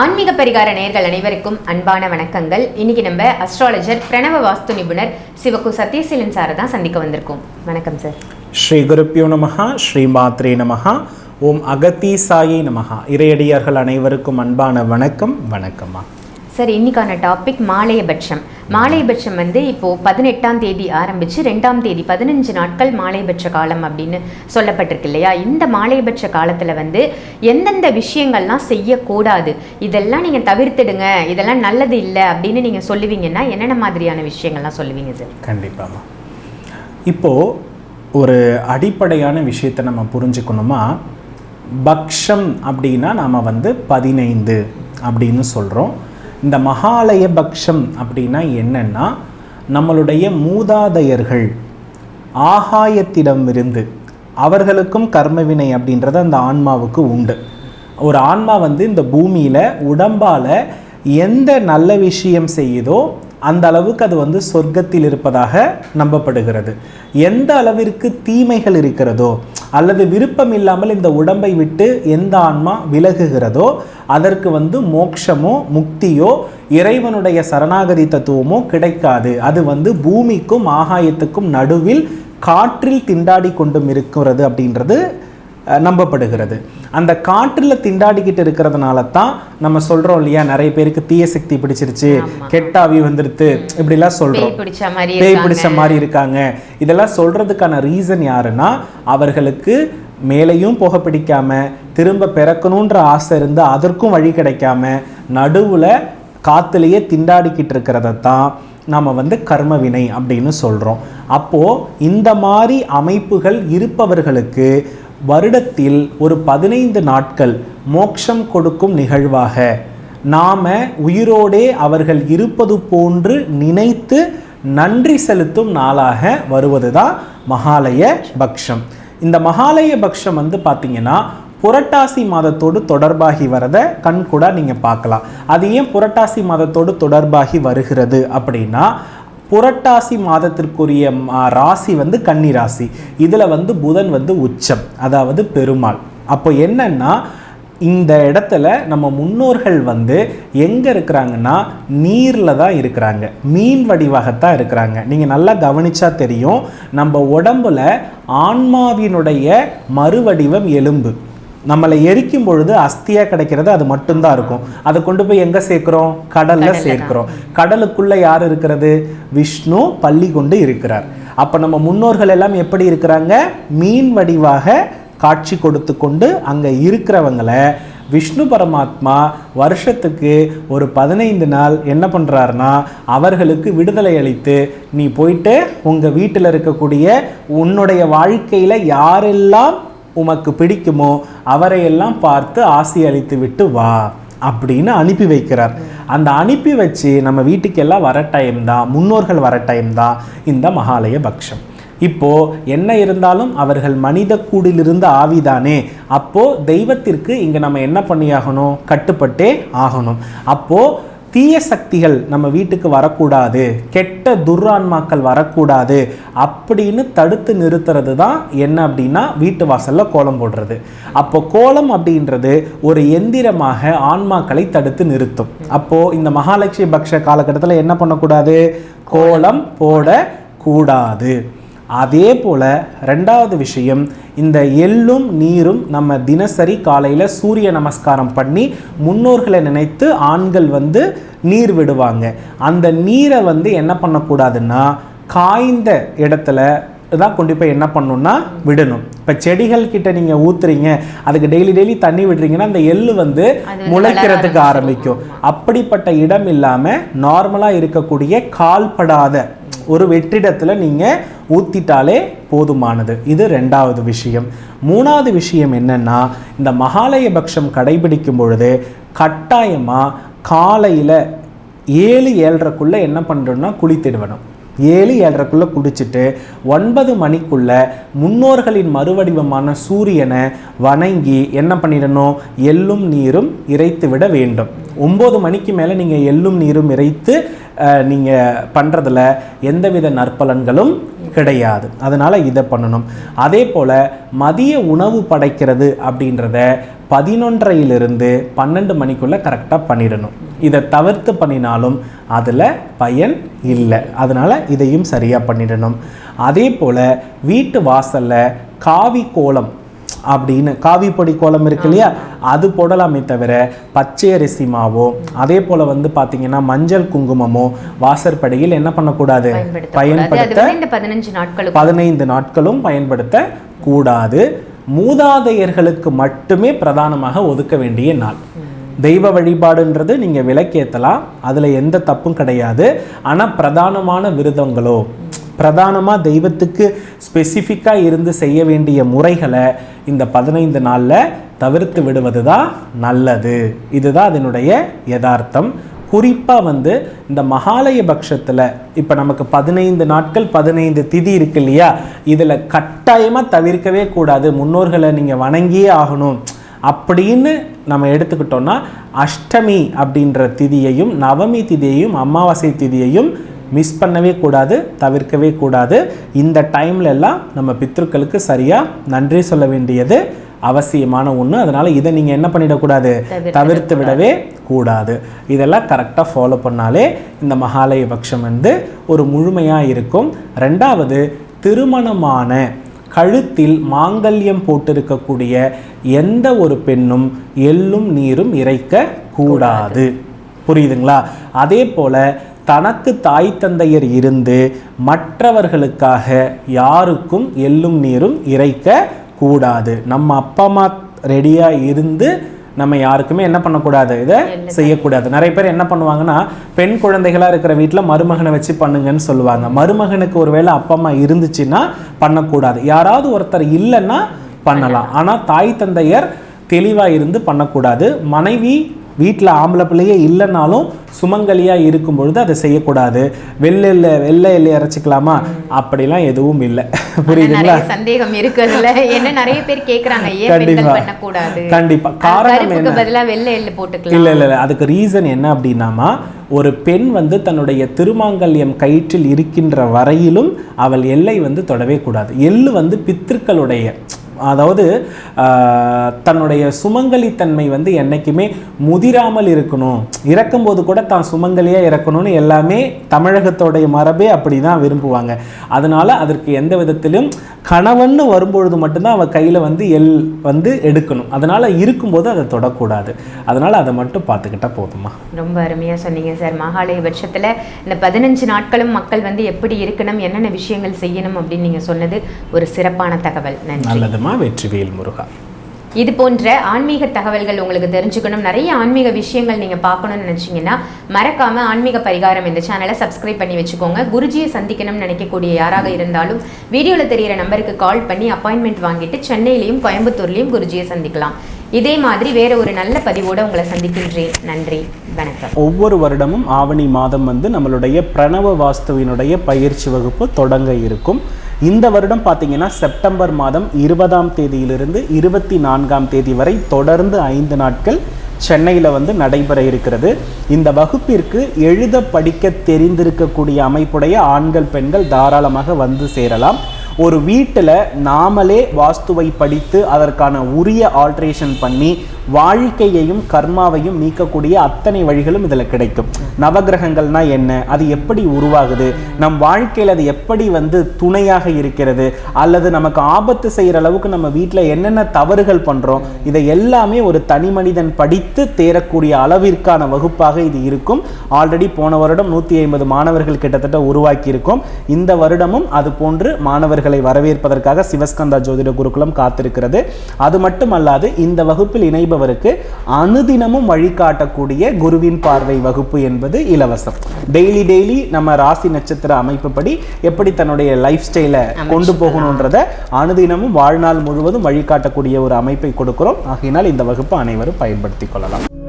ஆன்மீக பரிகார நேர்கள் அனைவருக்கும் அன்பான வணக்கங்கள். இன்னைக்கு நம்ம அஸ்ட்ராலஜர் பிரணவ வாஸ்து நிபுணர் சிவகு சத்யசீலன் சாரை தான் சந்திக்க வந்திருக்கோம். வணக்கம் சார் ஸ்ரீ குருப்பியோ நமஹா ஸ்ரீ மாத்ரே நமகா ஓம் அகத்தி நமகா நமஹா. இறையடியார்கள் அனைவருக்கும் அன்பான வணக்கம் வணக்கம்மா. சார் இன்னைக்கான டாபிக் மாலையபட்சம். மாலையபட்சம் வந்து இப்போ பதினெட்டாம் தேதி ஆரம்பிச்சு ரெண்டாம் தேதி பதினஞ்சு நாட்கள் மாலையபட்ச காலம் அப்படின்னு சொல்லப்பட்டிருக்கு இல்லையா? இந்த மாலையபட்ச காலத்துல வந்து எந்தெந்த விஷயங்கள்லாம் செய்யக்கூடாது இதெல்லாம் நீங்க தவிர்த்துடுங்க இதெல்லாம் நல்லது இல்லை அப்படின்னு நீங்க சொல்லுவீங்கன்னா என்னென்ன மாதிரியான விஷயங்கள்லாம் சொல்லுவீங்க சார்? கண்டிப்பாக இப்போது ஒரு அடிப்படையான விஷயத்தை நம்ம புரிஞ்சுக்கணுமா? பக்ஷம் அப்படின்னா நாம் வந்து பதினைந்து அப்படின்னு சொல்கிறோம் இந்த மகாலய பக்ஷம் அப்படின்னா என்னென்னா நம்மளுடைய மூதாதையர்கள் ஆகாயத்திடமிருந்து அவர்களுக்கும் கர்மவினை அப்படின்றது அந்த ஆன்மாவுக்கு உண்டு. ஒரு ஆன்மா வந்து இந்த பூமியில் உடம்பால் எந்த நல்ல விஷயம் செய்யுதோ அந்த அளவுக்கு அது வந்து சொர்க்கத்தில் இருப்பதாக நம்பப்படுகிறது. எந்த அளவிற்கு தீமைகள் இருக்கிறதோ அல்லது விருப்பம் இல்லாமல் இந்த உடம்பை விட்டு எந்த ஆன்மா விலகுகிறதோ அதற்கு வந்து மோட்சமோ முக்தியோ இறைவனுடைய சரணாகதி தத்துவமோ கிடைக்காது. அது வந்து பூமிக்கும் ஆகாயத்துக்கும் நடுவில் காற்றில் திண்டாடி கொண்டும் இருக்கிறது அப்படின்றது நம்பப்படுகிறது. அந்த காற்றில் திண்டாடிக்கிட்டு இருக்கிறதுனால தான் நம்ம சொல்றோம் இல்லையா? நிறைய பேருக்கு தீய சக்தி பிடிச்சிருச்சு கெட்டாவி வந்துருது இப்படிலாம் சொல்றோம். பேய் பிடிச்ச மாதிரி இருக்காங்க. இதெல்லாம் சொல்றதுக்கான ரீசன் யாருன்னா அவர்களுக்கு மேலேயும் போக பிடிக்காம திரும்ப பிறக்கணுன்ற ஆசை இருந்து அதற்கும் வழி கிடைக்காம நடுவுல காத்துலயே திண்டாடிக்கிட்டு இருக்கிறத தான் நம்ம வந்து கர்மவினை அப்படின்னு சொல்றோம். அப்போ இந்த மாதிரி அமைப்புகள் இருப்பவர்களுக்கு வருடத்தில் ஒரு பதினைந்து நாட்கள் மோட்சம் கொடுக்கும் நிகழ்வாக. நாம உயிரோடே அவர்கள் இருப்பது போன்று நினைத்து நன்றி செலுத்தும் நாளாக வருவதுதான் மகாலய பக்ஷம். இந்த மகாலய பக்ஷம் வந்து பார்த்தீங்கன்னா புரட்டாசி மாதத்தோடு தொடர்பாகி வரதை கண்கூடாக நீங்கள் பார்க்கலாம். அது ஏன் புரட்டாசி மாதத்தோடு தொடர்பாகி வருகிறது அப்படின்னா புரட்டாசி மாதத்திற்குரிய ராசி வந்து கன்னி ராசி. இதில் வந்து புதன் வந்து உச்சம் அதாவது பெருமாள். அப்போ என்னன்னா இந்த இடத்துல நம்ம முன்னோர்கள் வந்து எங்கே இருக்கிறாங்கன்னா நீரில் தான் இருக்கிறாங்க. மீன் வடிவாகத்தான் இருக்கிறாங்க. நீங்கள் நல்லா கவனித்தா தெரியும் நம்ம உடம்புல ஆன்மாவினுடைய மறுவடிவம் எலும்பு. நம்மளை எரிக்கும் பொழுது அஸ்தியா கிடைக்கிறது அது மட்டும்தான் இருக்கும். அதை கொண்டு போய் எங்க சேர்க்கிறோம்? கடல்ல சேர்க்கிறோம். கடலுக்குள்ள யார் இருக்கிறது? விஷ்ணு பள்ளி கொண்டு இருக்கிறார். அப்ப நம்ம முன்னோர்கள் எல்லாம் எப்படி இருக்கிறாங்க? மீன் வடிவாக காட்சி கொடுத்து கொண்டு அங்க இருக்கிறவங்களை விஷ்ணு பரமாத்மா வருஷத்துக்கு ஒரு பதினைந்து நாள் என்ன பண்ணுறாருனா அவர்களுக்கு விடுதலை அளித்து நீ போயிட்டு உங்கள் வீட்டில் இருக்கக்கூடிய உன்னுடைய வாழ்க்கையில் யாரெல்லாம் உமக்கு பிடிக்குமோ அவரையெல்லாம் பார்த்து ஆசி அளித்து விட்டு வா அப்படின்னு அனுப்பி வைக்கிறார். அந்த அனுப்பி வச்சு நம்ம வீட்டுக்கெல்லாம் வர டைம் தான் முன்னோர்கள் வர டைம் தான் இந்த மகாலய பக்ஷம். இப்போ என்ன இருந்தாலும் அவர்கள் மனித கூடிலிருந்து ஆவிதானே. அப்போ தெய்வத்திற்கு இங்கே நம்ம என்ன பண்ணியாகணும்? கட்டுப்பட்டே ஆகணும். அப்போ தீய சக்திகள் நம்ம வீட்டுக்கு வரக்கூடாது கெட்ட துர்ஆன்மாக்கள் வரக்கூடாது அப்படின்னு தடுத்து நிறுத்துறது தான் என்ன அப்படின்னா வீட்டு வாசலில் கோலம் போடுறது. அப்போ கோலம் அப்படின்றது ஒரு எந்திரமாக ஆன்மாக்களை தடுத்து நிறுத்தும். அப்போ இந்த மகாலட்சுமி பக்ஷ காலகட்டத்தில் என்ன பண்ணக்கூடாது? கோலம் போட கூடாது அதே போல ரெண்டாவது விஷயம் இந்த எள்ளும் நீரும் நம்ம தினசரி காலையில் சூரிய நமஸ்காரம் பண்ணி முன்னோர்களை நினைத்து ஆண்கள் வந்து நீர் விடுவாங்க. அந்த நீரை வந்து என்ன பண்ணக்கூடாதுன்னா காய்ந்த இடத்துல தான் கொண்டு போய் என்ன பண்ணணும்னா விடணும். இப்போ செடிகள் கிட்ட நீங்கள் ஊத்துறீங்க அதுக்கு டெய்லி டெய்லி தண்ணி விடுறீங்கன்னா அந்த எள்ளு வந்து முளைக்கிறதுக்கு ஆரம்பிக்கும். அப்படிப்பட்ட இடம் இல்லாமல் நார்மலாக இருக்கக்கூடிய கால்படாத ஒரு வெற்றிடத்தில் நீங்கள் ஊத்திட்டாலே போதுமானது. இது ரெண்டாவது விஷயம். மூணாவது விஷயம் என்னன்னா இந்த மகாலயபக்ஷம் கடைபிடிக்கும் பொழுது கட்டாயமாக காலையில் ஏழு ஏழரைக்குள்ளே என்ன பண்ணுறோம்னா குளித்திடுவணும் ஏழு ஏழரைக்குள்ளே குடிச்சிட்டு ஒன்பது மணிக்குள்ள முன்னோர்களின் மறுவடிவமான சூரியனை வணங்கி என்ன பண்ணிடணும்? எள்ளும் நீரும் இறைத்து விட வேண்டும். ஒம்பது மணிக்கு மேலே நீங்கள் எள்ளும் நீரும் இறைத்து நீங்கள் பண்ணுறதில் எந்தவித நற்பலன்களும் கிடையாது. அதனால் இதை பண்ணணும். அதே போல் மதிய உணவு படைக்கிறது அப்படின்றத பதினொன்றையிலிருந்து பன்னெண்டு மணிக்குள்ளே கரெக்டாக பண்ணிடணும். இதை தவிர்த்து பண்ணினாலும் அதில் பயன் இல்லை. அதனால் இதையும் சரியாக பண்ணிடணும். அதே போல் வீட்டு வாசலில் காவி கோலம் அப்படின்னு காவி பொடி கோலம் இருக்கு இல்லையா? அது போடலாமே தவிர பச்சை அரிசி மாவோ அதே போல் வந்து பார்த்தீங்கன்னா மஞ்சள் குங்குமமோ வாசற்படியில் என்ன பண்ணக்கூடாது? பயன்படுத்த பதினஞ்சு நாட்களுக்கு. பதினைந்து நாட்களும் பயன்படுத்த கூடாது. மூதாதையர்களுக்கு மட்டுமே பிரதானமாக ஒதுக்க வேண்டிய நாள். தெய்வ வழிபாடுன்றது நீங்கள் விளக்கேற்றலாம் அதில் எந்த தப்பும் கிடையாது. ஆனால் பிரதானமான விரதங்களோ பிரதானமாக தெய்வத்துக்கு ஸ்பெசிஃபிக்காக இருந்து செய்ய வேண்டிய முறைகளை இந்த பதினைந்து நாளில் தவிர்த்து விடுவது தான் நல்லது. இதுதான் அதனுடைய யதார்த்தம். குறிப்பாக வந்து இந்த மகாலய பட்சத்தில் இப்போ நமக்கு பதினைந்து நாட்கள் பதினைந்து திதி இருக்கு இல்லையா? இதில் கட்டாயமாக தவிர்க்கவே கூடாது. முன்னோர்களை நீங்கள் வணங்கியே ஆகணும். அப்படின்னு நம்ம எடுத்துக்கிட்டோம்னா அஷ்டமி அப்படின்ற திதியையும் நவமி திதியையும் அமாவாசை திதியையும் மிஸ் பண்ணவே கூடாது தவிர்க்கவே கூடாது. இந்த டைம்ல எல்லாம் நம்ம பித்ருக்களுக்கு சரியாக நன்றி சொல்ல வேண்டியது அவசியமான ஒன்று அதனால் இதை நீங்கள் என்ன பண்ணிடக்கூடாது? தவிர்த்து விடவே கூடாது. இதெல்லாம் கரெக்டாக ஃபாலோ பண்ணாலே இந்த மகாலய பட்சம் வந்து ஒரு முழுமையாக இருக்கும். ரெண்டாவது திருமணமான கழுத்தில் மாங்கல்யம் போட்டிருக்கக்கூடிய எந்த ஒரு பெண்ணும் எள்ளும் நீரும் இறைக்க கூடாது. புரியுதுங்களா? அதே போல தனக்கு தாய் தந்தையர் இருந்து மற்றவர்களுக்காக யாருக்கும் எள்ளும் நீரும் இறைக்க கூடாது. நம்ம அப்பா அம்மா ரெடியாக இருந்து நம்ம யாருக்குமே என்ன பண்ணக்கூடாது? இதை செய்யக்கூடாது. நிறைய பேர் என்ன பண்ணுவாங்கன்னா பெண் குழந்தைகளாக இருக்கிற வீட்டில் மருமகனை வச்சு பண்ணுங்கன்னு சொல்லுவாங்க. மருமகனுக்கு ஒருவேளை அப்பா அம்மா இருந்துச்சுன்னா பண்ணக்கூடாது. யாராவது ஒருத்தர் இல்லைன்னா பண்ணலாம். ஆனால் தாய் தந்தையர் தெளிவாக இருந்து பண்ணக்கூடாது. மனைவி வீட்டில் ஆம்பளை பிள்ளையே இல்லைனாலும் சுமங்கலியாக இருக்கும் பொழுது அதை செய்யக்கூடாது. வெள்ளை இல்லை வெள்ளை எல்லை அரைச்சிக்கலாமா? அப்படிலாம் எதுவும் இல்லை. புரியுதுங்களா? சந்தேகம் இருக்கு அதுல என்ன நிறைய பேர் கேக்குறாங்க ஏன் பெண்கள் கண்டிப்பா. பண்ணக்கூடாது? கண்டிப்பா. காரணம் என்ன? பதிலா வெள்ளை எள்ளு போட்டுக்கலாம். இல்ல இல்ல இல்ல. அதுக்கு ரீசன் என்ன அப்படின்னாமா ஒரு பெண் வந்து தன்னுடைய திருமாங்கல்யம் கயிற்றில் இருக்கின்ற வரையிலும் அவள் எல்லை வந்து தொடவே கூடாது. எள்ளு வந்து பித்திருக்களுடைய அதாவது தன்னுடைய சுமங்கலித்தன்மை வந்து என்றைக்குமே முதிராமல் இருக்கணும். இறக்கும்போது கூட தான் சுமங்கலியாக இறக்கணும்னு எல்லாமே தமிழகத்தோடைய மரபே அப்படி தான் விரும்புவாங்க. அதனால் அதற்கு எந்த விதத்திலும் கணவன்னு வரும்பொழுது மட்டும்தான் அவள் கையில் வந்து எல் வந்து எடுக்கணும். அதனால் இருக்கும்போது அதை தொடக்கூடாது. அதனால் அதை மட்டும் பார்த்துக்கிட்டா போதுமா ரொம்ப அருமையாக சொன்னீங்க. சார் மகாலய பட்சத்துல இந்த பதினஞ்சு நாட்களும் மக்கள் வந்து எப்படி இருக்கணும் என்னென்ன விஷயங்கள் செய்யணும் அப்படின்னு நீங்க சொன்னது ஒரு சிறப்பான தகவல். நன்றி. நல்லதுமா வெற்றிவேல் முருகா. இது போன்ற ஆன்மீக தகவல்கள் உங்களுக்கு தெரிஞ்சுக்கணும் நிறைய ஆன்மீக விஷயங்கள் நீங்க பார்க்கணும்னு நினைச்சீங்கன்னா மறக்காம ஆன்மீக பரிகாரம் இந்த சேனலை சப்ஸ்கிரைப் பண்ணி வச்சுக்கோங்க. குருஜியை சந்திக்கணும்னு நினைக்கக்கூடிய யாராக இருந்தாலும் வீடியோல தெரியிற நம்பருக்கு கால் பண்ணி அப்பாயின்மெண்ட் வாங்கிட்டு சென்னையிலையும் கோயம்புத்தூர்லையும் குருஜியை சந்திக்கலாம். இதே மாதிரி வேற ஒரு நல்ல பதிவோட உங்களை சந்திக்கின்றேன். நன்றி. வணக்கம் ஒவ்வொரு வருடமும் ஆவணி மாதம் வந்து நம்மளுடைய பிரணவ வாஸ்துவினுடைய பயிற்சி வகுப்பு தொடங்க இருக்கும். இந்த வருடம் பார்த்தீங்கன்னா செப்டம்பர் மாதம் இருபதாம் தேதியிலிருந்து இருபத்தி நான்காம் தேதி வரை தொடர்ந்து ஐந்து நாட்கள் சென்னையில் வந்து நடைபெற இருக்கிறது. இந்த வகுப்பிற்கு எழுத படிக்க தெரிந்திருக்கக்கூடிய அமைப்புடைய ஆண்கள் பெண்கள் தாராளமாக வந்து சேரலாம். ஒரு வீட்டில் நாமளே வாஸ்துவை படித்து அதற்கான உரிய ஆல்ட்ரேஷன் பண்ணி வாழ்க்கையையும் கர்மாவையும் நீக்கக்கூடிய அத்தனை வழிகளும் இதில் கிடைக்கும். நவகிரகங்கள்னா என்ன? அது எப்படி உருவாகுது? நம் வாழ்க்கையில் அது எப்படி வந்து துணையாக இருக்கிறது? அல்லது நமக்கு ஆபத்து செய்கிற அளவுக்கு நம்ம வீட்டில் என்னென்ன தவறுகள் பண்ணுறோம் இதை எல்லாமே ஒரு தனி மனிதன் படித்து தேரக்கூடிய அளவிற்கான வகுப்பாக இது இருக்கும். ஆல்ரெடி போன வருடம் நூற்றி ஐம்பது மாணவர்கள் கிட்டத்தட்ட உருவாக்கியிருக்கோம். இந்த வருடமும் அது போன்று மாணவர்கள் வரவேற்பதற்காக சிவஸ்கந்தா ஜோதிட குருகுலம் காத்திருக்கிறது. அது மட்டுமல்லாது இந்த வகுப்பில் இணைபவருக்கு அனுதினமும் வழிகாட்டக்கூடிய குருவின் பார்வை வகுப்பு என்பது இலவசம். டெய்லி டெய்லி நம்ம ராசி நட்சத்திர அமைப்புப்படி எப்படி தன்னுடைய லைஃப் ஸ்டைலை கொண்டு போகணுன்றத அனுதினமும் வாழ்நாள் முழுவதும் வழிகாட்டக்கூடிய ஒரு அமைப்பை கொடுக்கிறோம். ஆகையினால் இந்த வகுப்பு அனைவரும் பயன்படுத்திக் கொள்ளலாம்.